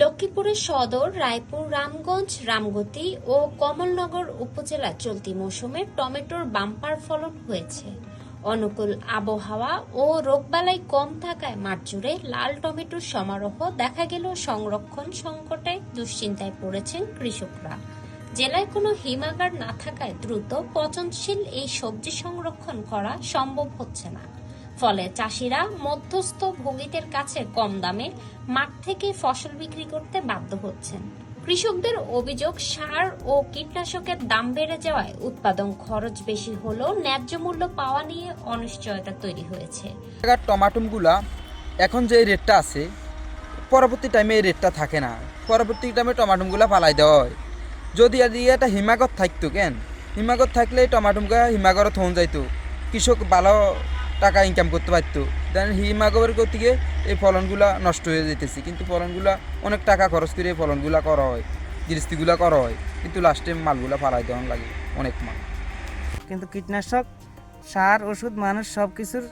লক্ষ্মীপুরের সদর, রায়পুর, রামগঞ্জ, রামগতি ও কমলনগর উপজেলা চলতি মৌসুমে টমেটোর বাম্পার ফলন হয়েছে। অনুকূল আবহাওয়া ও রোগবালাই কম থাকায় মাঠ জুড়ে লাল টমেটোর সমারোহ দেখা গেল সংরক্ষণ সংকটে দুশ্চিন্তায় পড়েছেন কৃষকরা। জেলায় কোনো হিমাগার না থাকায় দ্রুত পচনশীল এই সবজি সংরক্ষণ করা সম্ভব হচ্ছে না। ফলে চাষিরা মধ্যস্থ ভোগীদের কাছে কম দামে মাঠ থেকে ফসল বিক্রি করতে বাধ্য হচ্ছেন। কৃষকদের অভিযোগ, সার ও কীটনাশকের দাম বেড়ে যাওয়ায় উৎপাদন খরচ বেশি হলেও ন্যায্য মূল্য পাওয়া নিয়ে অনিশ্চয়তা তৈরি হয়েছে। টমাটোগুলা এখন যে রেটটা আছে, পরবর্তী টাইমে এই রেটটা থাকে না। পরবর্তী টাইমে টমাটোগুলা পালাই দেওয়া হয়। যদি একটা হিমাগত থাকতো কেন? হিমাগত থাকলে এই টমাটোগুলা হিমাগরত থন যাইতো। কৃষক ভালো টাকা ইনকাম করতে পারতো। দেন হিমাগরের গতিকে এই ফলনগুলা নষ্ট হয়ে যেতেছে কিন্তু ফলনগুলা অনেক টাকা খরচ করে এই ফলনগুলা করা হয় গৃহস্থিগুলা করা হয়। কিন্তু লাস্টে মালগুলা পালাই দেওয়া লাগে অনেক মাল। কিন্তু কীটনাশক সার ওষুধ মানুষ সব কিছুর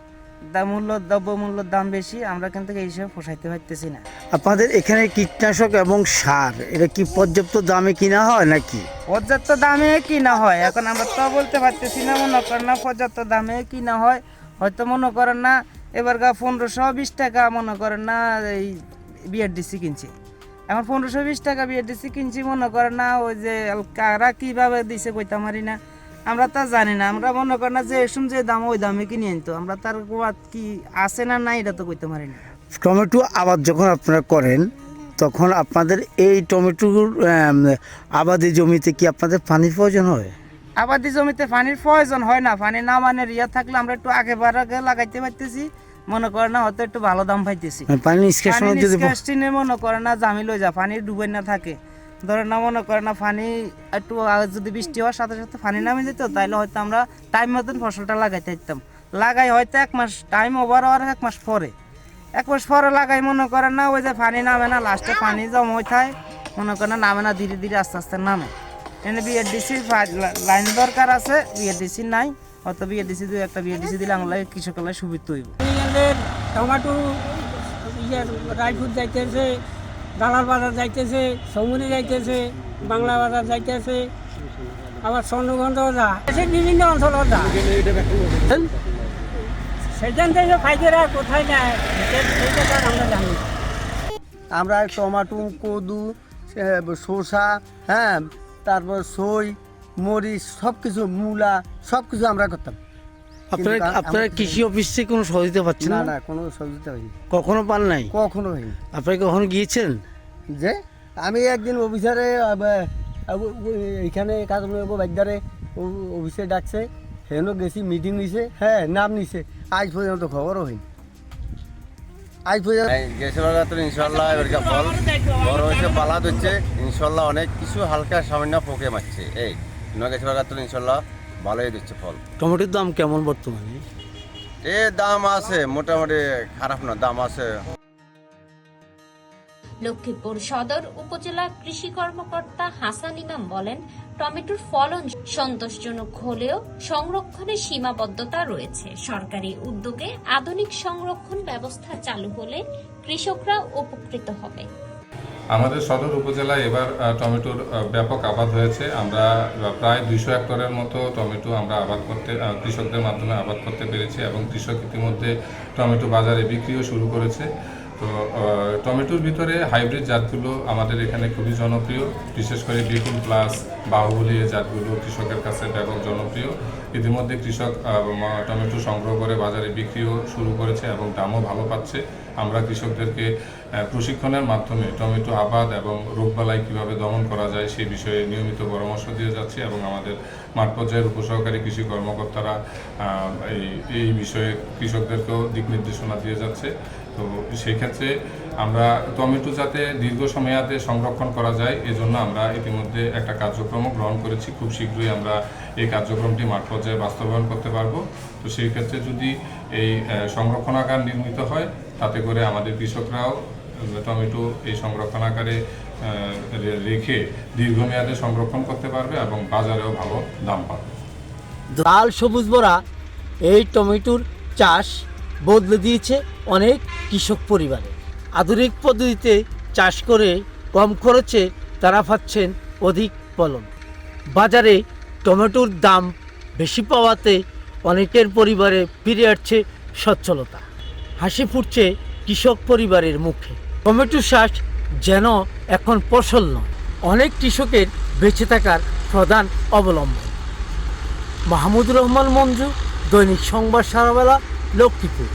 দাম মূল্য দ্রব্য মূল্যর দাম বেশি আমরা কিন্তু এই হিসেবে পোষাইতে পারতেছি না। আপনাদের এখানে কীটনাশক এবং সার এটা কি পর্যাপ্ত দামে কিনা হয় নাকি? পর্যাপ্ত দামে কিনা হয় এখন আমরা তো বলতে পারতেছি না মনে করেন না পর্যাপ্ত দামে কিনা হয়। হয়তো মনে করেন না, এবার গা পনেরোশো বিশ টাকা মনে করেন না এই বিআরডিসি কিনছি। এখন পনেরোশো বিশ টাকা বিআরডিসি কিনছি, মনে করেন না ওই যে কারা কীভাবে দিছে কইতে পারি না। আমরা তা জানি না, আমরা মনে করেন না যে এসম যে দাম, ওই দামে কিনে আনতো। আমরা তার কি আছে না নাই এটা তো কইতে পারি না। টমেটো আবাদ যখন আপনারা করেন, তখন আপনাদের এই টমেটোর আবাদি জমিতে কি আপনাদের পানির প্রয়োজন হয়? আবাদি জমিতে পানির প্রয়োজন হয় না পানি না মানে রিয়া থাকলে আমরা একটু আগে বার আগে লাগাইতে পারতেছি মনে করে না হয়তো একটু ভালো দাম পাইতেছি। মানে পানি নিষ্কাশনে মনে করে না জামি লই যা পানি ডুবে না থাকে। ধরে না মনে করে না পানি একটু যদি বৃষ্টি হওয়ার সাথে সাথে পানি নামে যেত তাহলে হয়তো আমরা টাইম মতন ফসলটা লাগাইতে পারতাম। লাগাই হয়তো এক মাস টাইম ওভার হওয়ার এক মাস পরে। এক মাস পরে লাগাই মনে করে না ওই যে পানি নামে না লাস্টে পানি জমা হয়ে থাকে মনে করে না নামে না ধীরে ধীরে আস্তে আস্তে নামে। এনে বিএডিসি লাইন দরকার আছে বিএডিসি নাই হয়তো বিএডিসি দুই একটা বিএডিসি দিলে আমরা কৃষকের সুবিধা হইব। টমাটো ইয়ে রায়পুর যাইতেছে দালাল বাজার যাইতেছে সৌমনি যাইতেছে বাংলা বাজার যাইতেছে আবার চন্দ্রগঞ্জ যা সে বিভিন্ন অঞ্চল যা সেখান থেকে ফাইদেরা কোথায় আর আমরা জানি আমরা টমাটো কদু শসা হ্যাঁ তারপর সই মরিচ সব কিছু মূলা সব কিছু আমরা করতাম। আপনারা আপনারা কৃষি অফিস থেকে কোনো সহযোগিতা পাচ্ছেন না না? না কোনো সহযোগিতা হয়নি কখনো পান নাই? কখনো হয়নি। আপনারা কি কখনো গিয়েছেন? যে আমি একদিন অফিসারে এইখানে কাজ বাজারে অফিসে ডাকছে সেখানেও গেছি মিটিং নিছে হ্যাঁ নাম নিছে আজ পর্যন্ত খবরও হয়নি। আজ পর্যন্ত গ্যাসের তো ইনশাল্লাহ এবারকার ফল। বড় হয়েছে পালাদ হচ্ছে ইনশাল্লাহ অনেক কিছু হালকা সামান্য পোকে মারছে। এই নয় গ্যাসের তো ইনশাল্লাহ ভালোই দিচ্ছে ফল। টমেটোর দাম কেমন বর্তমানে? এ দাম আছে মোটামুটি খারাপ না দাম আছে। লক্ষ্মীপুর সদর উপজেলা কৃষি কর্মকর্তা হাসান ইমাম বলেন টমেটোর ফলন সন্তোষজনক হলেও সংরক্ষণে সীমাবদ্ধতা রয়েছে। সরকারি উদ্যোগে আধুনিক সংরক্ষণ ব্যবস্থা চালু হলে কৃষকরা উপকৃত হবে। আমাদের সদর উপজেলায় এবার টমেটোর ব্যাপক আবাদ হয়েছে। আমরা প্রায় দুইশো হেক্টরের মতো টমেটো আমরা আবাদ করতে কৃষকদের মাধ্যমে আবাদ করতে পেরেছি এবং কৃষক ইতিমধ্যে টমেটো বাজারে বিক্রিও শুরু করেছে। তো টমেটোর ভিতরে হাইব্রিড জাতগুলো আমাদের এখানে খুবই জনপ্রিয়। বিশেষ করে বিপুল প্লাস বাহুবলী এই জাতগুলো কৃষকের কাছে ব্যাপক জনপ্রিয়। ইতিমধ্যে কৃষক টমেটো সংগ্রহ করে বাজারে বিক্রিও শুরু করেছে এবং দামও ভালো পাচ্ছে। আমরা কৃষকদেরকে প্রশিক্ষণের মাধ্যমে টমেটো আবাদ এবং রোগবালাই কীভাবে দমন করা যায় সেই বিষয়ে নিয়মিত পরামর্শ দিয়ে যাচ্ছি এবং আমাদের মাঠ পর্যায়ের উপসহকারী কৃষি কর্মকর্তারা এই এই বিষয়ে কৃষকদেরকেও দিক নির্দেশনা দিয়ে যাচ্ছে। তো সেই ক্ষেত্রে আমরা টমেটো যাতে দীর্ঘ মেয়াদে সংরক্ষণ করা যায়, এজন্য আমরা ইতিমধ্যে একটা কার্যক্রম গ্রহণ করেছি, খুব শীঘ্রই আমরা এই কার্যক্রমটি মাঠ পর্যায়ে বাস্তবায়ন করতে পারব। তো সেই ক্ষেত্রে যদি এই সংরক্ষণাগার নির্মিত হয়, তাতে করে আমাদের কৃষকরাও টমেটো এই সংরক্ষণাগারে রেখে দীর্ঘমেয়াদে সংরক্ষণ করতে পারবে এবং বাজারেও ভালো দাম পাবে। লাল সবুজ বরা এই টমেটোর চাষ বদলে দিয়েছে অনেক কৃষক পরিবারে। আধুনিক পদ্ধতিতে চাষ করে কম খরচে তারা পাচ্ছেন অধিক ফলন বাজারে টমেটোর দাম বেশি পাওয়াতে অনেকের পরিবারে ফিরে আসছে সচ্ছলতা। হাসি ফুটছে কৃষক পরিবারের মুখে। টমেটো চাষ যেন এখন ফসল নয়, অনেক কৃষকের বেঁচে থাকার প্রধান অবলম্বন। মাহমুদুর রহমান মঞ্জু, দৈনিক সংবাদ সারাবেলা, লক্ষ্মীপুর।